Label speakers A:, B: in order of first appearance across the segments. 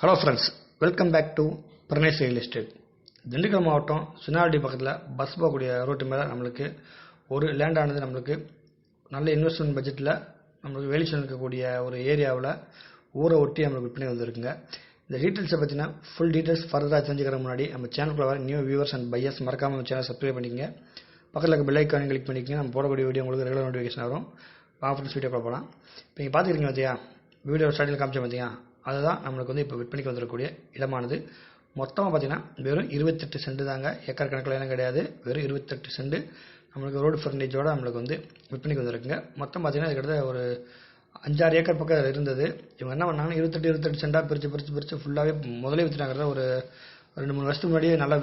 A: Hello friends welcome back to Pranesh real estate Dindigul மாவட்டம் சுனாவடி பக்கத்தில் பஸ் போகக்கூடிய ரோட்டு மேலே நம்மளுக்கு ஒரு லேண்டானது நம்மளுக்கு நல்ல இன்வெஸ்ட்மெண்ட் பட்ஜெட்டில் நம்மளுக்கு வெளிச்சம் இருக்கக்கூடிய ஒரு ஏரியாவில் ஊரை ஒட்டி நம்மளுக்கு விற்பனை வந்திருக்குங்க. இந்த டீட்டெயில்ஸை பற்றினா ஃபுல் டீட்டெயில்ஸ் ஃபர்தராக தெரிஞ்சுக்கிற முன்னாடி நம்ம சேனலுக்குள்ள வர நியூ வியூவர்ஸ் அண்ட் பையர்ஸ் மறக்காமல் நம்ம சேனல் சப்ஸ்கிரைப் பண்ணிக்கங்க. பக்கத்தில் இருக்க பெல் ஐக்கானை கிளிக் பண்ணிக்கங்க. நம்ம போடக்கூடிய வீடியோ உங்களுக்கு ரெகுலர் நோட்டிஃபிகேஷன் வரும். வாங்க ஃப்ரெண்ட்ஸ் வீடியோ போகலாம் இப்போ நீங்கள் பார்த்துக்கிறீங்க பார்த்தியா வீடியோ ஸ்டார்டிங்கில் காமிச்சேன் பார்த்தியா அதுதான் நம்மளுக்கு வந்து இப்போ விற்பனைக்கு வந்துடக்கூடிய இடமானது. மொத்தமாக பார்த்தீங்கன்னா வெறும் இருபத்தெட்டு சென்ட் தாங்க. ஏக்கர் கணக்கில் எல்லாம் கிடையாது. வெறும் இருபத்தெட்டு சென்ட் நம்மளுக்கு ரோடு ஃப்ரண்டேஜோடு நம்மளுக்கு வந்து விற்பனைக்கு வந்துருக்குங்க. மொத்தம் பார்த்தீங்கன்னா கிட்டத்தட்ட ஒரு அஞ்சாறு ஏக்கர் பக்கம் இருந்தது. இவங்க என்ன பண்ணாங்கன்னா இருபத்தெட்டு இருபத்தெட்டு சென்டாக பிரித்து பிரித்து பிரித்து ஃபுல்லாகவே முதலே விற்றுட்டாங்கிறத ஒரு ரெண்டு மூணு வருஷத்துக்கு முன்னாடியே நல்லா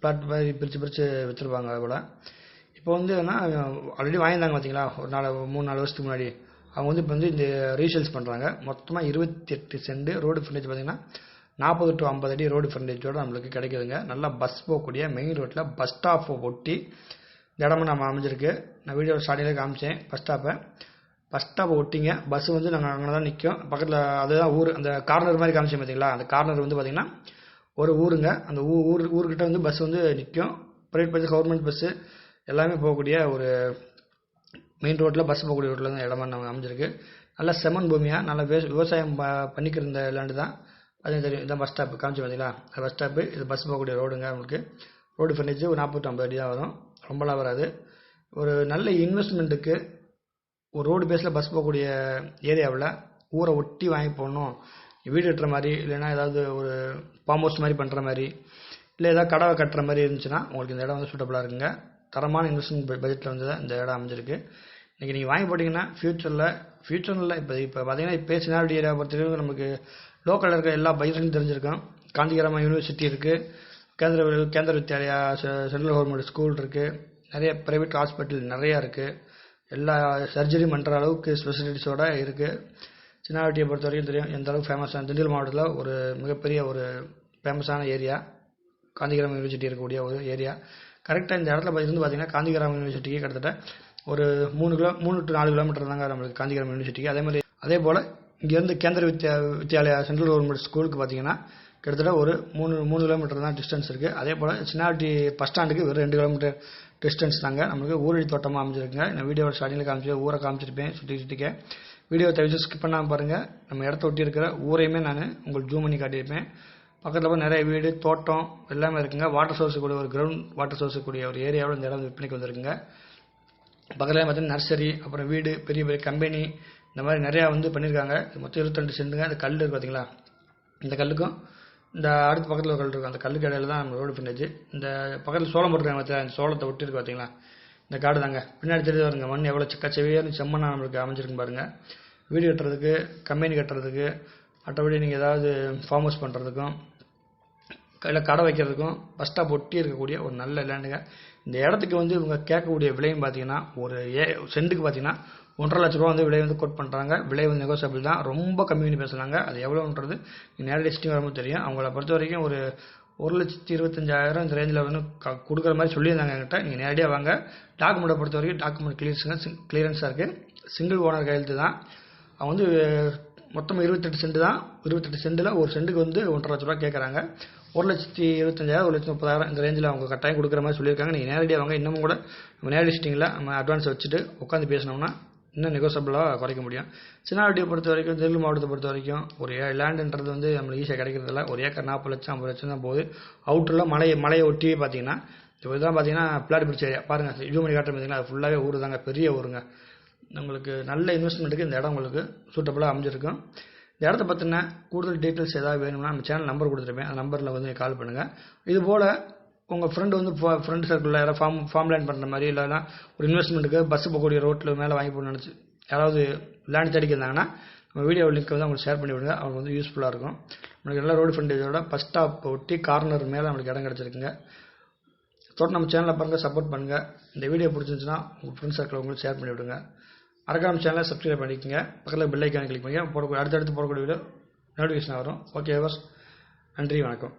A: பிளாட் மாதிரி பிரித்து பிரித்து விற்றுருப்பாங்க அதை போல். இப்போ வந்து என்ன ஆல்ரெடி வாங்கியிருந்தாங்க பார்த்தீங்களா ஒரு நாலு மூணு நாலு வருஷத்துக்கு முன்னாடி. அவங்க வந்து இப்போ வந்து இந்த ரீசேல்ஸ் பண்ணுறாங்க மொத்தமாக இருபத்தி எட்டு சென்ட் ரோடு ஃப்ரண்டேஜ் பார்த்தீங்கன்னா நாற்பது டு ஐம்பது அடி ரோடு ஃப்ரண்டேஜோடு நம்மளுக்கு கிடைக்குதுங்க. நல்லா பஸ் போகக்கூடிய மெயின் ரோட்டில் பஸ் ஸ்டாப்பை ஒட்டி இந்த இடமும் நம்ம அமைஞ்சிருக்கு. நான் வீடியோ ஸ்டார்டிங்கில் காமிச்சேன் பஸ் ஸ்டாப்பை பஸ் ஸ்டாப்பை ஒட்டிங்க. பஸ் வந்து நாங்கள் அங்கே தான் நிற்கும் பக்கத்தில் அதுதான் ஊர். அந்த கார்னர் மாதிரி காமிச்சேன் பார்த்தீங்களா அந்த கார்னர் வந்து பார்த்திங்கன்னா ஒரு ஊருங்க. அந்த ஊ ஊர் ஊர்கிட்ட வந்து பஸ் வந்து நிற்கும் ப்ரைவேட் பஸ் கவர்மெண்ட் பஸ்ஸு எல்லாமே போகக்கூடிய ஒரு மெயின் ரோட்டில் பஸ் போகக்கூடிய ரோட்டில் தான் இடமா நம்ம அமைஞ்சிருக்கு. நல்லா செம்மண் பூமியாக நல்லா வே விவசாயம் ப பண்ணிக்கிற இந்த லேண்டு தான். அது தெரியும். இதான் பஸ் ஸ்டாப்பு காமிச்சு பார்த்தீங்களா? பஸ் ஸ்டாப்பு இது பஸ் போகக்கூடிய ரோடுங்க உங்களுக்கு. ரோடு ஃபர்னிச்சு ஒரு நாற்பத்தி ஐம்பது அடி தான் வரும். ரொம்பலாம் வராது. ஒரு நல்ல இன்வெஸ்ட்மெண்ட்டுக்கு ஒரு ரோடு பேஸில் பஸ் போகக்கூடிய ஏரியாவில் ஊரை ஒட்டி வாங்கி போடணும். வீடு கட்டுற மாதிரி இல்லைன்னா ஏதாவது ஒரு ஃபார்ம் ஹவுஸ் மாதிரி பண்ணுற மாதிரி இல்லை ஏதாவது கடவை கட்டுற மாதிரி இருந்துச்சுன்னா உங்களுக்கு இந்த இடம் வந்து சூட்டபுளாக இருக்குங்க. தரமான இன்வெஸ்ட்மெண்ட் பட்ஜெட்டில் வந்து தான் இந்த இடம் அமைஞ்சிருக்கு. இன்றைக்கி நீங்கள் வாங்கி போட்டிங்கன்னா ஃப்யூச்சரில் ஃப்யூச்சரில் இப்போ இப்போ பார்த்தீங்கன்னா இப்போ சினாரிட்டி ஏரியா பொறுத்தவரைக்கும் நமக்கு லோக்கலில் இருக்க எல்லா பயிர்களும் தெரிஞ்சிருக்கும். காந்திகிராம யூனிவர்சிட்டி இருக்குது கேந்திர கேந்திர வித்யாலயா சென்ட்ரல் கவர்மெண்ட் ஸ்கூல் இருக்குது நிறைய ப்ரைவேட் ஹாஸ்பிட்டல் நிறையா இருக்குது எல்லா சர்ஜரி பண்ணுற அளவுக்கு ஸ்பெசிலிட்டிஸோட இருக்குது சின்னாவட்டியை பொறுத்த வரைக்கும் தெரியும் எந்த அளவுக்கு ஃபேமஸான திண்டுக்கல் மாவட்டத்தில் ஒரு மிகப்பெரிய ஒரு ஃபேமஸான ஏரியா காந்திகிராம யூனிவர்சிட்டி இருக்கக்கூடிய ஒரு ஏரியா கரெக்டாக இந்த இடத்துல இருந்து பார்த்தீங்கன்னா காந்திகிராம யூனிவர்சிட்டிக்கு கிட்டத்தட்ட ஒரு மூணு கிலோ மூணு டு நாலு கிலோமீட்டர் தாங்க நம்மளுக்கு காஞ்சிபுரம் யூனிவர்சிட்டிக்கு அதே மாதிரி அதே போல் இங்கேருந்து கேந்திர வித்யா வித்யாலயா சென்ட்ரல் கவர்மெண்ட் ஸ்கூலுக்கு பார்த்தீங்கன்னா கிட்டத்தட்ட ஒரு மூணு மூணு கிலோமீட்டர் தான் டிஸ்டன்ஸ் இருக்குது அதே போல் சின்னாட்டி பஸ் ஸ்டாண்டுக்கு வெறும் ரெண்டு கிலோமீட்டர் டிஸ்டன்ஸ் தாங்க. நம்மளுக்கு ஊரடி தோட்டமாக அமைஞ்சிருக்குங்க. நான் வீடியோ ஸ்டார்டிங்கில் காமிச்சு ஊரை காமிச்சிருப்பேன் சுற்றி சுற்றிக்க வீடியோ தவிர்த்து ஸ்கிப் பண்ணாமல் பாருங்கள் நம்ம இடத்த ஒட்டி இருக்கிற ஊரையுமே நான் உங்களுக்கு ஜூம் பண்ணி காட்டியிருப்பேன். பக்கத்தில் போய் நிறைய வீடு தோட்டம் எல்லாமே இருக்குங்க. வாட்டர் சோர்ஸ் கூடிய ஒரு கிரவுண்ட் வாட்டர் சோர்ஸ் கூடிய ஒரு ஏரியாவில் இந்த இடம் விற்பனைக்கு வந்திருக்குங்க. பக்கத்தில் பார்த்தீங்கன்னா நர்சரி அப்புறம் வீடு பெரிய பெரிய கம்பெனி இந்த மாதிரி நிறையா வந்து பண்ணியிருக்காங்க மொத்தம் இருபத்தெண்டு சென்ட்டுங்க அந்த கல் இருக்குது பார்த்தீங்களா இந்த கல்லுக்கும் இந்த அடுத்த பக்கத்தில் ஒரு கல் இருக்கும். அந்த கல்லுக்கு இடையில தான் நம்ம ரோடு பின்னச்சு இந்த பக்கத்தில் சோளம் போட்டுருக்காங்க பார்த்தீங்களா இந்த சோளத்தை ஒட்டிருக்கு பார்த்தீங்களா இந்த காடு தாங்க. பின்னாடி தெரிஞ்சு வருங்க மண் எவ்வளோ சிக்க செவியர்னு செம்மண்ணா நம்மளுக்கு அமைஞ்சிருக்கு பாருங்கள் வீடு கட்டுறதுக்கு கம்பெனி கட்டுறதுக்கு மற்றபடி நீங்கள் ஏதாவது ஃபார்ம் ஹவுஸ் பண்ணுறதுக்கும் இல்லை கடை வைக்கிறதுக்கும் பஸ் ஸ்டாப் ஒட்டி இருக்கக்கூடிய ஒரு நல்ல லேண்டுங்க இந்த இடத்துக்கு வந்து இவங்க கேட்கக்கூடிய விலையும் பார்த்தீங்கன்னா ஒரு ஏ சென்ட்டுக்கு பார்த்தீங்கன்னா ஒன்றரை லட்ச ரூபா வந்து விலை வந்து கோட் பண்ணுறாங்க விலை வந்து நெகோசியபிள் தான். ரொம்ப கம்மி பண்ணி பேசுகிறாங்க அது எவ்வளோன்றது நேரடி லிஸ்டிங் வரும்போது தெரியும். அவங்கள பொறுத்த வரைக்கும் ஒரு ஒரு லட்சத்தி இருபத்தஞ்சாயிரம் இந்த ரேஞ்சில் வந்து கொடுக்குற மாதிரி சொல்லியிருந்தாங்க என்கிட்ட. நீங்கள் நேரடியாக வாங்க. டாக்குமெண்ட்டை பொறுத்த வரைக்கும் டாக்குமெண்ட் கிளியர்ஸுங்க கிளியரன்ஸாக இருக்குது சிங்கிள் ஓனர் கையெழுத்து தான். அவங்க வந்து மொத்தம் இருபத்தெட்டு சென்ட் தான். இருபத்தெட்டு செண்டில் ஒரு சென்ட்டுக்கு வந்து ஒன்றரை லட்ச ரூபா கேட்குறாங்க ஒரு லட்சத்தி இருபத்தஞ்சாயிரம் ஒரு லட்சம் முப்பதாயிரம் இந்த ரேஞ்சில் அவங்க கட்டாயம் கொடுக்குற மாதிரி சொல்லியிருக்காங்க. நீங்கள் நேரடியாக வாங்க. இன்னமும் கூட நம்ம நேரடி சிட்டிங்கில் நம்ம அட்வான்ஸ் வச்சுட்டு உட்காந்து பேசினோம்னா இன்னும் நெகோசபிளாக குறைக்க முடியும். சின்னாவட்டியை பொறுத்த வரைக்கும் திருநெல் மாவட்டத்தை பொறுத்த வரைக்கும் ஒரு லேண்டுன்றது வந்து நம்மளுக்கு ஈஸியாக கிடைக்கிறதில்ல ஒரு ஏக்கர் நாற்பது லட்சம் ஐம்பது லட்சம் தான் போகுது. அவுட்டரில் மலையை மலையை ஒட்டி பார்த்தீங்கன்னா இப்போ இதெல்லாம் பார்த்தீங்கன்னா பிளாட் பிடிச்ச ஏரியா பாருங்கள் ஜூ மணி காட்டுற பார்த்தீங்கன்னா அது ஃபுல்லாகவே ஊர் தாங்க பெரிய ஊருங்க. உங்களுக்கு நல்ல இன்வெஸ்ட்மெண்ட்டுக்கு இந்த இடம் உங்களுக்கு சூட்டபுளாக அமைஞ்சிருக்கும் இந்த இடத்த பற்றின கூடுதல் டீட்டெயில்ஸ் ஏதாவது வேணும்னா நம்ம சேனல் நம்பர் கொடுத்துருப்பேன். அந்த நம்பரில் வந்து கால் பண்ணுங்கள் இது போல் உங்கள் ஃப்ரெண்டு வந்து ஃப்ரெண்ட் சர்க்கிளில் யாராவது ஃபார்ம் ஃபார்ம் லேண்ட் பண்ணுற மாதிரி இல்லைனா ஒரு இன்வெஸ்ட்மெண்ட்டுக்கு பஸ்ஸு போகக்கூடிய ரோட்டில் மேலே வாங்கி போகணும்னு நினச்சி யாராவது லேண்ட் தேடிக்கிறாங்கன்னா நம்ம வீடியோ லிங்க் வந்து அவங்களுக்கு ஷேர் பண்ணி விடுங்க. அவங்களுக்கு வந்து யூஸ்ஃபுல்லாக இருக்கும். நம்மளுக்கு எல்லா ரோடு ஃப்ரண்டேஜோட பஸ் ஸ்டாப் ஒட்டி கார்னர் மேலே நம்மளுக்கு இடம் கிடச்சிருக்குங்க. தொடர்ந்து நம்ம சேனலில் பாருங்கள் சப்போர்ட் பண்ணுங்கள் இந்த வீடியோ பிடிச்சிருந்துச்சுன்னா உங்கள் ஃப்ரெண்ட் சர்க்கிள் உங்களுக்கு ஷேர் பண்ணி விடுங்க. அரகாம் சேனலை சப்ஸ்கிரைப் பண்ணிக்கோங்க. பக்கத்தில் பெல் ஐக்கான கிளிக் பண்ணி போடக்கூடிய அடுத்தடுத்து போடக்கூடிய வீடியோ நோட்டிஃபிகேஷன் வரும். ஓகே நன்றி வணக்கம்.